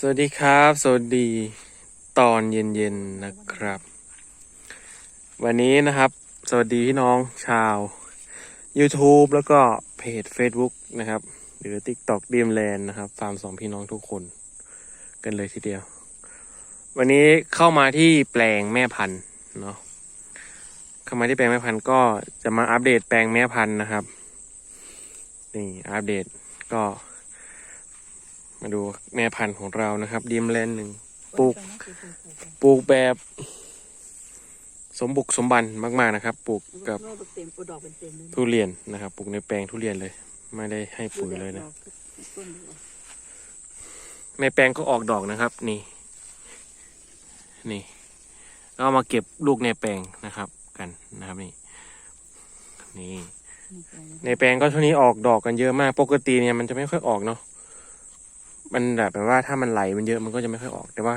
สวัสดีครับ สวัสดีตอนเย็นๆนะครับ วันนี้นะครับ สวัสดีพี่น้องชาว YouTube แล้วก็เพจ Facebook นะครับ หรือ TikTok d r e a m l a n d นะครับฟาร์มสองพี่น้องทุกคน กันเลยทีเดียว วันนี้เข้ามาที่แปลงแม่พันธุ์เนาะเข้ามาที่แปลงแม่พันธุ์ก็จะมาอัปเดตแปลงแม่พันธุ์นะครับ นี่อัปเดตก็ มาดูแม่พันธุ์ของเรานะครับ ดีมแลนด์หนึ่งปลูกปลูกแบบสมบุกสมบันมากๆนะครับ ปลูกกับทุเรียนนะครับ ปลูกในแปลงทุเรียนเลย ไม่ได้ให้ปุ๋ยเลยนะ ในแปลงก็ออกดอกนะครับ นี่ นี่ก็เอามาเก็บลูกในแปลงนะครับกันนะครับนี่ นี่ ในแปลงก็ช่วงนี้ออกดอกกันเยอะมาก ปกติเนี่ยมันจะไม่ค่อยออกเนาะ มันแบบว่าถ้ามันไหลมันเยอะมันก็จะไม่ค่อยออก แต่ว่า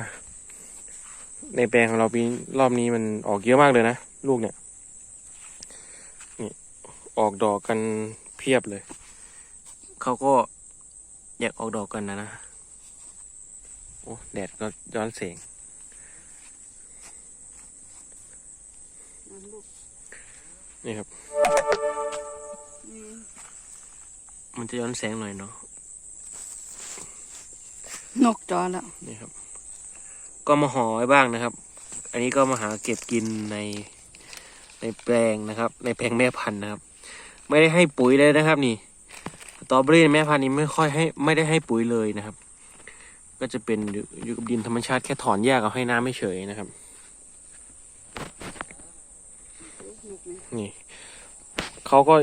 ในแปลงของเราปีรอบนี้มันออกเยอะมากเลยนะลูกเนี่ยนี่ออกดอกกันเพียบเลย เขาก็อยากออกดอกกันนะนะโอ้แดดก็ย้อนแสงนี่ครับ มันจะย้อนแสงหน่อยเนาะ นกจอแล้วนี่ครับ ก็มาห่อไว้บ้างนะครับ อันนี้ก็มาหาเก็บกินในในแปลงนะครับ ในแปลงแม่พันธุ์นะครับ ไม่ได้ให้ปุ๋ยเลยนะครับ นี่ตอเบอรี่แม่พันธุ์นี้ไม่ค่อยให้ไม่ได้ให้ปุ๋ยเลยนะครับ ก็จะเป็นอยู่กับดินธรรมชาติแค่ถอนแยกเอาให้น้ำไม่เฉยนะครับ นี่เขาก็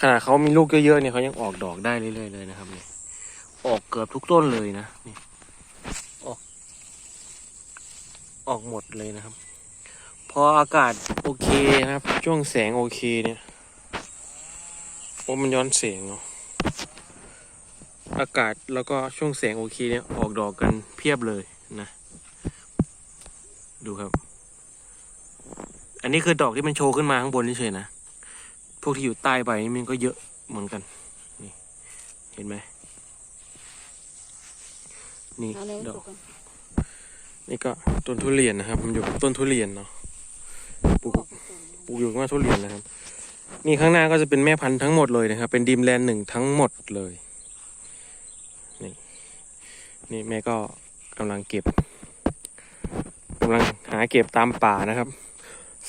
ขนาดเขามีลูกเยอะๆเนี่ยเขายังออกดอกได้เรื่อยๆเลยนะครับนี่ ออกเกือบทุกต้นเลยนะนี่ออก ออกหมดเลยนะครับ พออากาศโอเคนะครับ ช่วงแสงโอเคเนี่ยโอ้มันย้อนแสงเนาะอากาศแล้วก็ช่วงแสงโอเคเนี่ยออกดอกกันเพียบเลยนะ ดูครับ อันนี้คือดอกที่มันโชว์ขึ้นมาข้างบนนี่เฉยนะ พวกที่อยู่ใต้ใบนี่มันก็เยอะเหมือนกัน นี่ เห็นไหม นี่เอาเลยดอกตกกันนี่ก็ต้นทุเรียนนะครับมันอยู่กับต้นทุเรียนเนาะปลูกปลูกอยู่กับต้นทุเรียนนะครับ นี่ข้างหน้าก็จะเป็นแม่พันธุ์ทั้งหมดเลยนะครับ เป็นดีมแลนด์หนึ่งทั้งหมดเลยนี่นี่แม่ก็กำลังเก็บกำลังหาเก็บตามป่านะครับ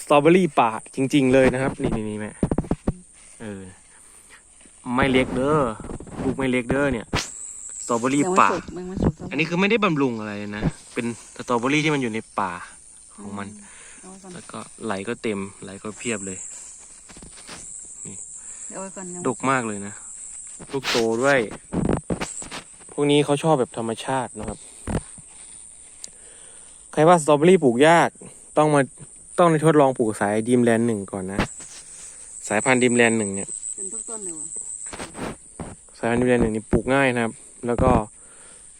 สตรอเบอรี่ป่าจริง ๆ เลยนะครับ นี่นี่นี่แม่เออไม่เล็กเด้อลูกไม่เล็กเด้อเนี่ย สตรอเบอรี่ยังไม่ป่าสุกยังไม่สุกอันนี้คือไม่ได้บำรุงอะไรนะ เป็นสตรอเบอรี่ที่มันอยู่ในป่าของมัน เอาไว้ก่อนแล้วก็ไหลก็เต็มไหลก็เพียบเลยเดี๋ยวเอาไว้ก่อนยังดกมากเลยนะ ลูกโตด้วย พวกนี้เขาชอบแบบธรรมชาตินะครับ ใครว่าสตรอเบอรี่ปลูกยาก ต้องมาต้องในทดลองปลูกสายดีมแลนด์หนึ่งก่อนนะ สายพันธุ์ดีมแลนด์หนึ่งเนี่ย เป็นทุกต้นเลยวะสายพันธุ์ดีมแลนด์หนึ่งนี่ปลูกง่ายนะครับ แล้วก็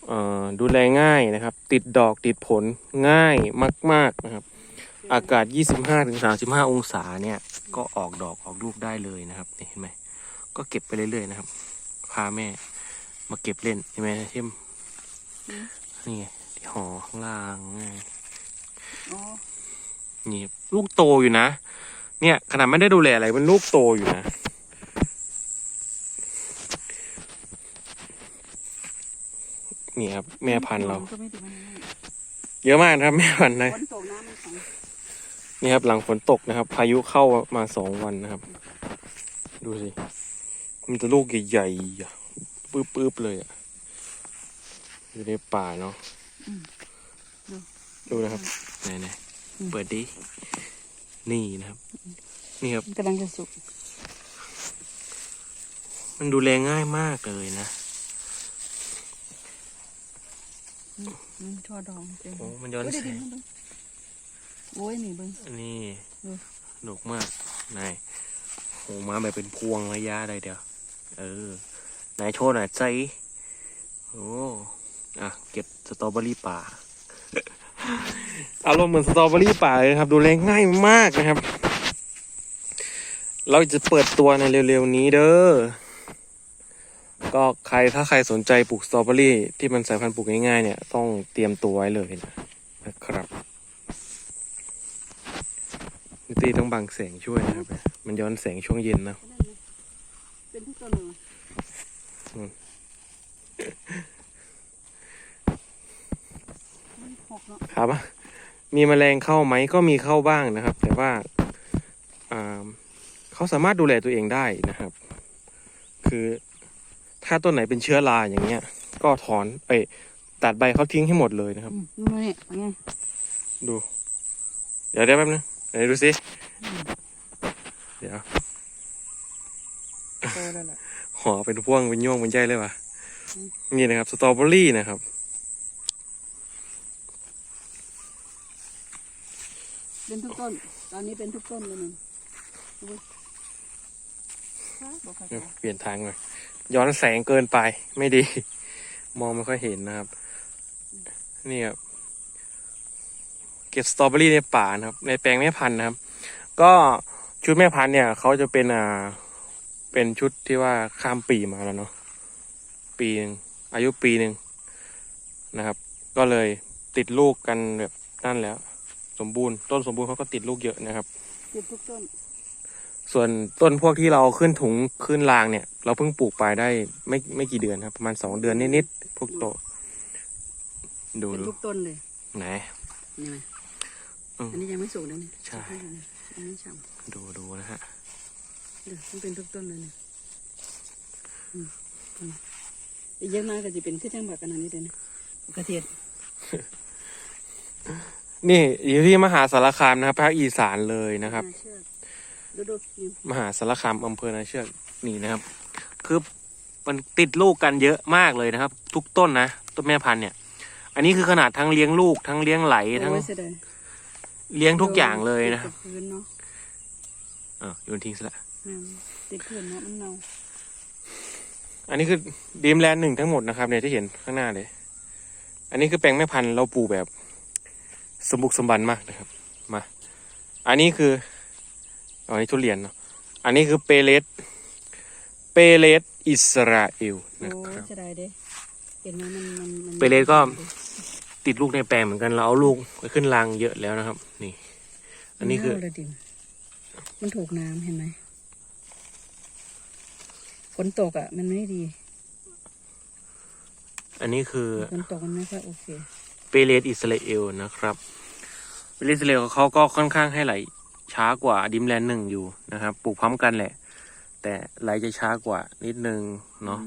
เอ่อดูแลง่ายนะครับ ติดดอกติดผลง่ายมาก ๆนะครับ อากาศ 25ถึง35 องศาเนี่ย ก็ออกดอกออกลูกได้เลยนะครับนี่เห็นไหมก็เก็บไปเรื่อยๆนะครับ พาแม่มาเก็บเล่นเห็นไหมเทมนี่ไงที่ห่อข้างล่างไงอ๋อนี่ลูกโตอยู่นะ เนี่ยขนาดไม่ได้ดูแลอะไรมันลูกโตอยู่นะ นี่ครับ แม่พันธุ์เรา ก็ไม่ดีมันไม่เยอะมากนะครับแม่พันธุ์เลยฝนตกน้ำมันแข็งนี่ครับ หลังฝนตกนะครับ พายุเข้ามาสองวันนะครับ ดูสิมันจะลูกใหญ่ๆอะปื๊บๆเลยอะอยู่ในป่าเนาะดูนะครับไหนๆเปิดดินี่นะครับ นี่ครับกำลังจะสุก มันดูแลง่ายมากเลยนะ มันช่อดองเต็มโอ้มันย้อนโอ้ยแสได้ดิงนโอ้ยนี่เบิ้งอันนี้ดูดกมากนายโหมาแบบเป็นพวงระยะเลยเดียว เออนายโชว์หน่อยใจโอ้อะเก็บสตรอเบอรี่ป่าอารมณ์เหมือนสตรอเบอรี่ป่าเลยนะครับ ดูแลง่ายมากนะครับ เราจะเปิดตัวในเร็วๆนี้เด้อ ก็ใครถ้าใครสนใจปลูกสตรอเบอรี่ที่มันสายพันธุ์ปลูกง่ายๆเนี่ยต้องเตรียมตัวไว้เลยนะครับนิตี้ต้องบังแสงช่วยนะครับ มันย้อนแสงช่วงเย็นนะเป็นทุกต้นเลยอืมหกเนาะครับมีแมลงเข้าไหมก็มีเข้าบ้างนะครับ แต่ว่าอ่าเขาสามารถดูแลตัวเองได้นะครับ คือ ถ้าต้นไหนเป็นเชื้อราอย่างเงี้ย ก็ถอนเอ้ยตัดใบเขาทิ้งให้หมดเลยนะครับอืมดูมาเนี่ยเป็นไงดู เดี๋ยวเดี๋ยวแป๊บนึงไหนดูสิเดี๋ยวโตแล้วแหละห่อเป็นพ่วงเป็นย่วงเป็นใยเลยว่ะนี่นะครับสตรอเบอรี่นะครับ เป็นทุกต้น ตอนนี้เป็นทุกต้นเลยนี่ดูดิครับบอกค่ะเดี๋ยวเปลี่ยนทางหน่อย ย้อนแสงเกินไปไม่ดี มองไม่ค่อยเห็นนะครับ นี่ครับเก็บสตรอเบอรี่ในป่านะครับ ในแปลงแม่พันธุ์นะครับ ก็ชุดแม่พันธุ์เนี่ยเขาจะเป็นอ่าเป็นชุดที่ว่าข้ามปีมาแล้วเนาะปีหนึ่งอายุปีหนึ่งนะครับ ก็เลยติดลูกกันแบบนั่นแล้ว สมบูรณ์ต้นสมบูรณ์เขาก็ติดลูกเยอะนะครับเก็บทุกต้น ส่วนต้นพวกที่เราขึ้นถุงขึ้นรางเนี่ย เราเพิ่งปลูกไปได้ไม่ไม่กี่เดือนครับ ประมาณสองเดือนนิดๆพวกโต ดูเป็นดูทุกต้นเลยไหนนี่ไหมอืม อันนี้ยังไม่สุกนะนี่ใช่ อันนี้ฉ่ดูดูนะฮะำเดี๋ยวมันเป็นทุกต้นเลยเนี่ยอืมอืมอีกเยอะมากก็จะเป็นขึ้นจังบักกันอันนี้เลยนะกระเทียมนี่อยู่ที่มหาสารคามนะครับภาคอีสานเลยนะครับ น่าเชื่อ ดูดูนี่มหาสารคามอำเภอนาเชือกนี่นะครับ คือมันติดลูกกันเยอะมากเลยนะครับ ทุกต้นนะต้นแม่พันธุ์เนี่ย อันนี้คือขนาดทั้งเลี้ยงลูกทั้งเลี้ยงไหลทั้ง โอ้ยเสียดายเลี้ยงทุกอย่างเลยนะคติรับดกัพื้นเนาะอะโยนทิ้งซะละอืมติดพื้นเนาะมันเนาอันนี้คือดีมแลนด์หนึ่งทั้งหมดนะครับเนี่ยที่เห็นข้างหน้าเลย อันนี้คือแปลงแม่พันธุ์เราปลูกแบบ สมบุกสมบันมากนะครับ มา อันนี้คือ อ๋ออันนี้ทุเรียนเนาะอันนี้คือเปเลสเปเลสอิสราเอลโอ้นะครับเสียดายเด้เห็นไหมมันมันมันไปเลยก็ติดลูกในแปลงเหมือนกันเราเอาลูกไปขึ้นรางเยอะแล้วนะครับ นี่ อันนี้คือมัเาเลยดิมันถูกน้ำเห็นไหมฝนตกอะ มันไม่ดี อันนี้คือฝนตกมันไม่ค่อยโอเค เปเลสอิสราเอลนะครับ เปเลสอิสราเอลเขาก็ค่อนข้างให้ไหล ช้ากว่าดิมแลนด์หนึ่งอยู่นะครับ ปลูกพร้อมกันแหละ แต่ไหลจะช้ากว่านิดนึงเนาะ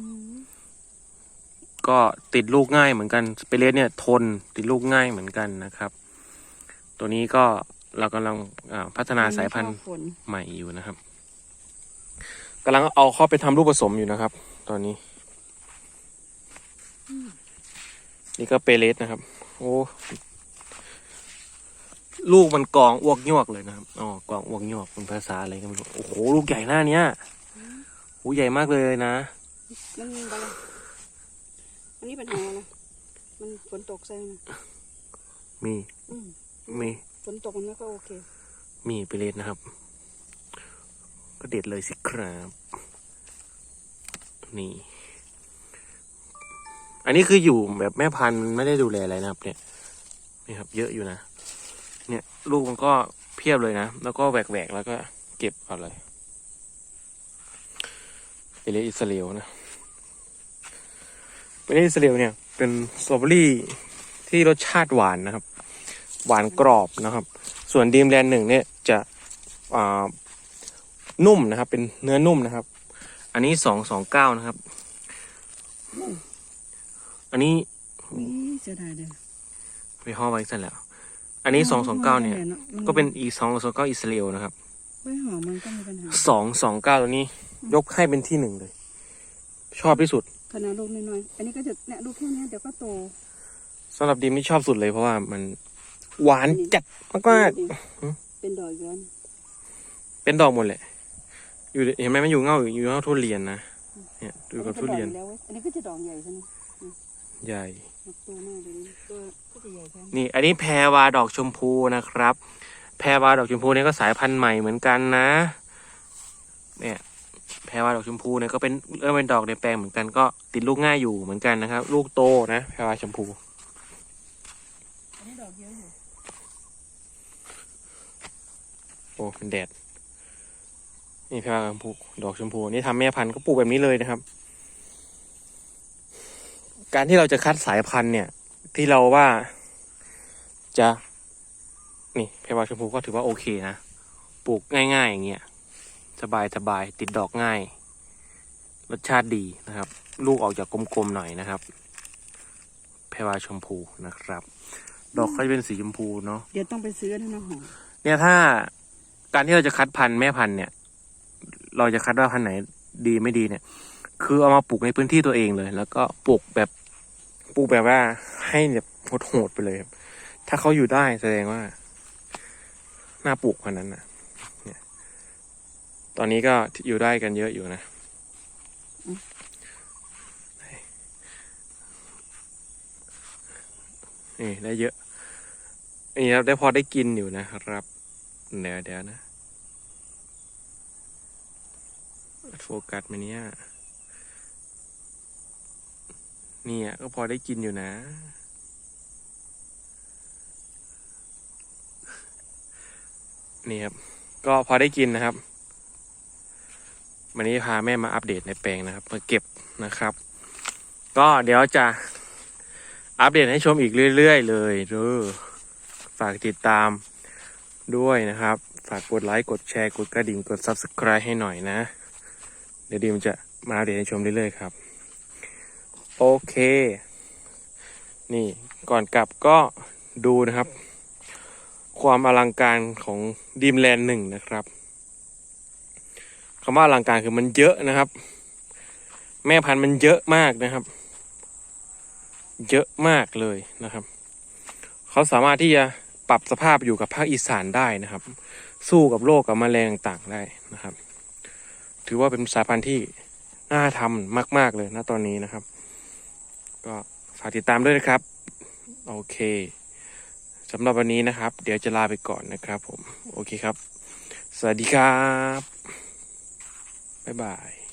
ก็ติดลูกง่ายเหมือนกันสเปเลสเนี่ยทนติดลูกง่ายเหมือนกันนะครับ ตัวนี้ก็เรากำลังอ่าพัฒนาสายพันธุ์มัชอบฝนใหม่อยู่นะครับกำลังเอาเข้าไปทำลูกผสมอยู่นะครับ ตอนนี้ นี่ก็เปเลสนะครับ โอ้ ลูกมันกองอ้วกยวกเลยนะครับ อ๋อกองอ้วกยวกเป็นภาษาอะไรก็ไม่รู้โอ้โห ลูกใหญ่หน้าเนี้ยโอ้ใหญ่มากเลยนะ มันอะไรอันนี้ปัญหาอะไรมันฝนตกใช่ไหมมี อืมมี ฝนตกมันไม่ค่อยโอเค มีเปเลสนะครับ ก็เด็ดเลยสิครับ นี่ อันนี้คืออยู่แบบแม่พันธุ์ไม่ได้ดูแลอะไรนะครับ เนี่ย นี่ครับ เยอะอยู่นะเนี่ย ลูกมันก็เพียบเลยนะ แล้วก็แหวกๆแล้วก็เก็บเอาเลยเปเลสอิสราเอลนะเปเลสอิสราเอลเนี่ย เป็นสตรอเบอรี่ที่รสชาติหวานนะครับ หวานกรอบนะครับ ส่วนดีมแลนด์หนึ่งเนี่ยจะอ่านุ่มนะครับ เป็นเนื้อนุ่มนะครับ อันนี้สองสองเก้านะครับ อันนี้นี่เสียดายเลยไปห่อไว้เสร็จแล้ว อันนี้สองสองเก้าเนี่ยมัก็เป็นอีสองสองเก้าอิสราเอลนะครับไม่หอมมันก็มีปัญหาสองสองเก้าตัวนี้ ยกให้เป็นที่หนึ่งเลย ชอบที่สุดขนาดลูกน้อยๆอันนี้ก็จะเนี่ยลูกแค่เนี้ยเดี๋ยวก็โตสำหรับดีมที่ชอบสุดเลยเพราะว่ามันหวานจัดมากเป็นดอกย้อนๆเป็นดอกหมดแหละ อยู่เห็นไหมมันอยู่เง่าอยู่เง่าทุเรียนนะเนี่ยดูกับทุเรียน อัก็ดอกแล้วเว้ยอันนี้ก็จะดอกใหญ่ใช่ไหม ใหญ่ดอกโตมากเลยนี่ตัวก็จะใหญ่แค่นี้นี่อันนี้แพรวาดอกชมพูนะครับ แพรวาดอกชมพูเนี่ยก็สายพันธุ์ใหม่เหมือนกันนะเนี่ยแพรรวาดอกชมพูเนี่ยก็เป็นเริ่มเป็นดอกในแปลงเหมือนกันก็ติดลูกง่ายอยู่เหมือนกันนะครับ ลูกโตนะแพรวาชมพู อันนี้ดอกเยอะอยู่โอ้เป็นแดด นี่แพรวาชมพูดอกชมพูนี่ทำแม่พันธุ์ก็ปลูกแบบนี้เลยนะครับ การที่เราจะคัดสายพันธุ์เนี่ย ที่เราว่าจะนี่แพรวาชมพูก็ถือว่าโอเคนะ ปลูกง่ายๆอย่างเงี้ยสบายสบายๆติดดอกง่าย รสชาติดีนะครับ ลูกออกจากกลมๆหน่อยนะครับแพรวาชมพูนะครับ ดอกก็จะเป็นสีชมพูเนาะเดี๋ยวต้องไปซื้อนะน้องหอมเนี่ยถ้าการที่เราจะคัดพันธุ์แม่พันธุ์เนี่ย เราจะคัดว่าพันธุ์ไหนดีไม่ดีเนี่ย คือเอามาปลูกในพื้นที่ตัวเองเลย แล้วก็ปลูกแบบ ปูแบบว่า ให้แบบโหดๆไปเลยครับ ถ้าเขาอยู่ได้แสดงว่าน่าปลูกพันนั้นนะเนี่ย ตอนนี้ก็อยู่ได้กันเยอะอยู่นะนี่ได้เยอะนี่ครับได้พอได้กินอยู่นะครับเดี๋ยวเดี๋ยวนะ โฟกัสมาเนี่ย เนี่ย ก็พอได้กินอยู่นะ นี่ครับ ก็พอได้กินนะครับ วันนี้พาแม่มาอัปเดตในแปลงนะครับมาเก็บนะครับ ก็เดี๋ยวจะอัปเดตให้ชมอีกเรื่อยๆ เลยเด้อฝากติดตามด้วยนะครับ ฝากกดไลค์ กดแชร์ กดกระดิ่ง กด Subscribe ให้หน่อยนะ เดี๋ยวดีมจะมาอัปเดตให้ชมเรื่อยๆครับ โอเค นี่ก่อนกลับก็ดูนะครับ ความอลังการของดีมแลนด์หนึ่งนะครับคำว่าอลังการคือมันเยอะนะครับ แม่พันธุ์มันเยอะมากนะครับ เยอะมากเลยนะครับ เขาสามารถที่จะปรับสภาพอยู่กับภาคอีสานได้นะครับ สู้กับโรคกับแมลงต่างๆได้นะครับ ถือว่าเป็นสายพันธุ์ที่น่าทำมาก ๆเลยนะตอนนี้นะครับ ก็ฝากติดตามด้วยนะครับ โอเคสำหรับวันนี้นะครับ เดี๋ยวจะลาไปก่อนนะครับผม โอเคครับ สวัสดีครับ บ๊ายบาย